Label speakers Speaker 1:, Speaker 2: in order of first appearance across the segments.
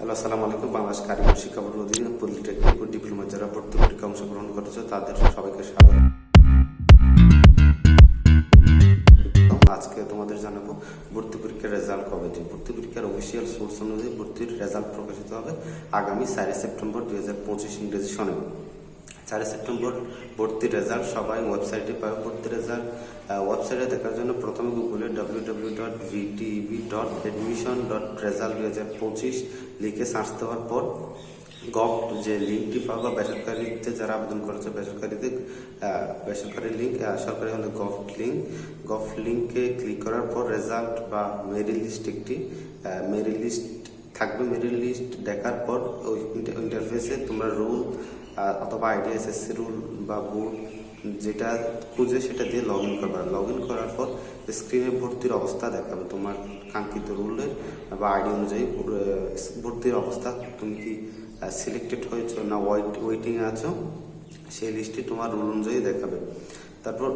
Speaker 1: Hello, আসসালামু আলাইকুম। বাংলাদেশ কারিগর শিক্ষা বোর্ড অধীনে পলিটেকনিক ও ডিপ্লোমা যারা ভর্তি পরীক্ষা অংশগ্রহণ করেছে, তাদের সবাইকে স্বাগত। আজকে তোমাদের জানাব ভর্তি পরীক্ষার রেজাল্ট কবে দিন। ভর্তি পরীক্ষার অফিসিয়াল সোর্স অনুযায়ী ভর্তির রেজাল্ট প্রকাশিত হবে আগামী চারই সেপ্টেম্বর দু হাজার পঁচিশ ইংরেজি সনে চারই সেপ্টেম্বর ভর্তির রেজাল্ট। সবাই ওয়েবসাইটে পাবে ভর্তির রেজাল্ট। ওয়েবসাইটে দেখার জন্য প্রথমে গুগলে W W dot VTV dot admission dot result দু হাজার পঁচিশ লিখে সার্চ দেওয়ার পর গভ যে লিঙ্কটি পাবো বা বেসরকারিতে যারা আবেদন করেছে, বেসরকারিতে বেসরকারি লিঙ্ক সরকারি হলে গভ লিঙ্ক গভ লিঙ্কে ক্লিক করার পর রেজাল্ট বা মেরি লিস্ট একটি মেরি লিস্ট থাকবে। মেরি লিস্ট দেখার পর ওই ইন্টারফেসে তোমরা রুল অথবা আইডি এসএসসি রুল বা বোর্ড যেটা খুঁজে সেটা দিয়ে লগ ইন করবে। লগ ইন করার পর স্ক্রিনে ভর্তির অবস্থা দেখাবে তোমার কাঙ্ক্ষিত রুলের বা আইডি অনুযায়ী ভর্তির অবস্থা। তুমি কি সিলেক্টেড হয়েছো না ওয়েট ওয়েটিংয়ে আছো? সেই লিস্টটি তোমার রুল অনুযায়ী দেখাবে। তারপর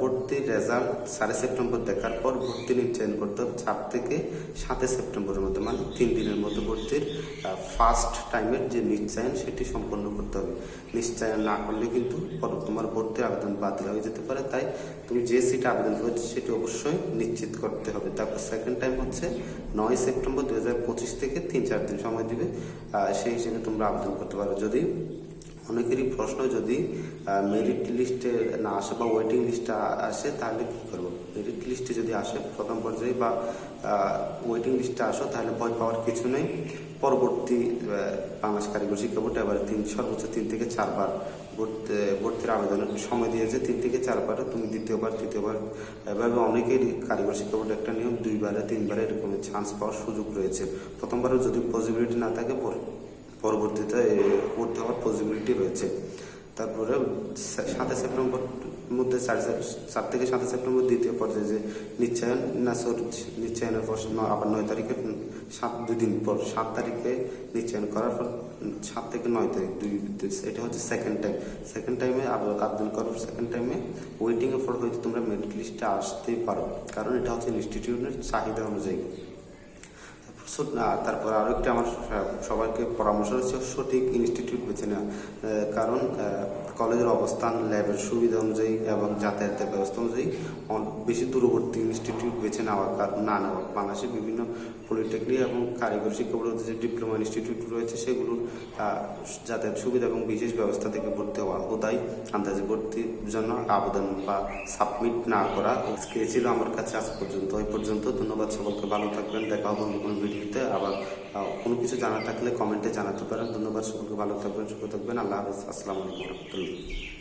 Speaker 1: ভর্তির রেজাল্ট সাড়ে সেপ্টেম্বর দেখার পর ভর্তি নিশ্চয়ন করতে হবে চার থেকে সাতে সেপ্টেম্বরের মধ্যে মানে তিন দিনের মধ্যে ভর্তির ফার্স্ট টাইমের যে নিশ্চয়ন সেটি সম্পন্ন করতে হবে। নিশ্চয়ন না করলে কিন্তু তোমার ভর্তির আবেদন বাতিল হয়ে যেতে পারে। তাই তুমি যে সিটে আবেদন করেছ সেটি অবশ্যই নিশ্চিত করতে হবে। তারপর সেকেন্ড টাইম হচ্ছে নয় সেপ্টেম্বর দু হাজার পঁচিশ থেকে তিন চার দিন সময় দিবে সেই হিসেবে তোমরা আবেদন করতে পারো যদি অনেকেরই প্রশ্ন যদি মেরিট লিস্টে না আসে বা ওয়েটিং লিস্টে আসে, তাহলে কি করব? মেরিট লিস্টে যদি আসে প্রথম পর্যায়ে বা ওয়েটিং লিস্টে আসো, তাহলে ভয় পাওয়ার কিছু নেই। পরবর্তী বাংলাদেশ কারিগর শিক্ষা বোর্ডে এবার তিন, সর্বোচ্চ তিন থেকে চারবার ভর্তি ভর্তির আবেদনের সময় দিয়েছে। তিন থেকে চারবার তুমি দ্বিতীয়বার, তৃতীয়বার, এভাবে অনেকেরই কারিগর শিক্ষা বোর্ডে একটা নিয়ম, দুইবারে, তিনবারে এরকম চান্স পাওয়ার সুযোগ রয়েছে। প্রথমবারও যদি পসিবিলিটি না থাকে পরবর্তীতে ভর্তি হওয়ার পসিবিলিটি রয়েছে। তারপরে সা- সাতই সেপ্টেম্বর মধ্যে চার থেকে সাতই সেপ্টেম্বর দ্বিতীয় পর্যায়ে যে নিশ্চয়ন না সরি নিশ্চয়নের পর আবার নয় তারিখে সাত, দুই দিন পর সাত তারিখে নিশ্চয়ন করার পর সাত থেকে নয় তারিখ দুই এটা হচ্ছে সেকেন্ড টাইম সেকেন্ড টাইমে আবার আবেদন করার সেকেন্ড টাইমে ওয়েটিং এর পর হয়তো তোমরা মেরিট লিস্টে আসতেই পারো। কারণ এটা হচ্ছে ইনস্টিটিউটের চাহিদা অনুযায়ী। তারপর আরও একটি আমার সবাইকে পরামর্শ হচ্ছে সঠিক ইনস্টিটিউট বেছে নেওয়া। কারণ কলেজের অবস্থান ল্যাবের সুবিধা অনুযায়ী এবং যাতায়াতের ব্যবস্থা অনুযায়ী বেশি দূরবর্তী ইনস্টিটিউট বেছে নেওয়া না নেওয়া। বাংলাদেশে বিভিন্ন পলিটেকনিক এবং কারিগরি শিক্ষা যে ডিপ্লোমা ইনস্টিটিউট রয়েছে, সেগুলোর যাতায়াত সুবিধা এবং বিশেষ ব্যবস্থা থেকে ভর্তি হওয়া হোদাই আন্দাজে ভর্তির জন্য আবেদন বা সাবমিট না করা। ছিল আমার কাছে আজ পর্যন্ত। ওই পর্যন্ত ধন্যবাদ সকলকে। ভালো থাকবেন। দেখা হবে অন্য কোনো ভিডিওতে আবার কোনো কিছু জানা থাকলে কমেন্টে জানাতে পারেন। ধন্যবাদ, সকলকে ভালো থাকবেন সুখ থাকবেন। আল্লাহ হাফিজ। আসসালামু আলাইকুম। রহমতুল্লাহ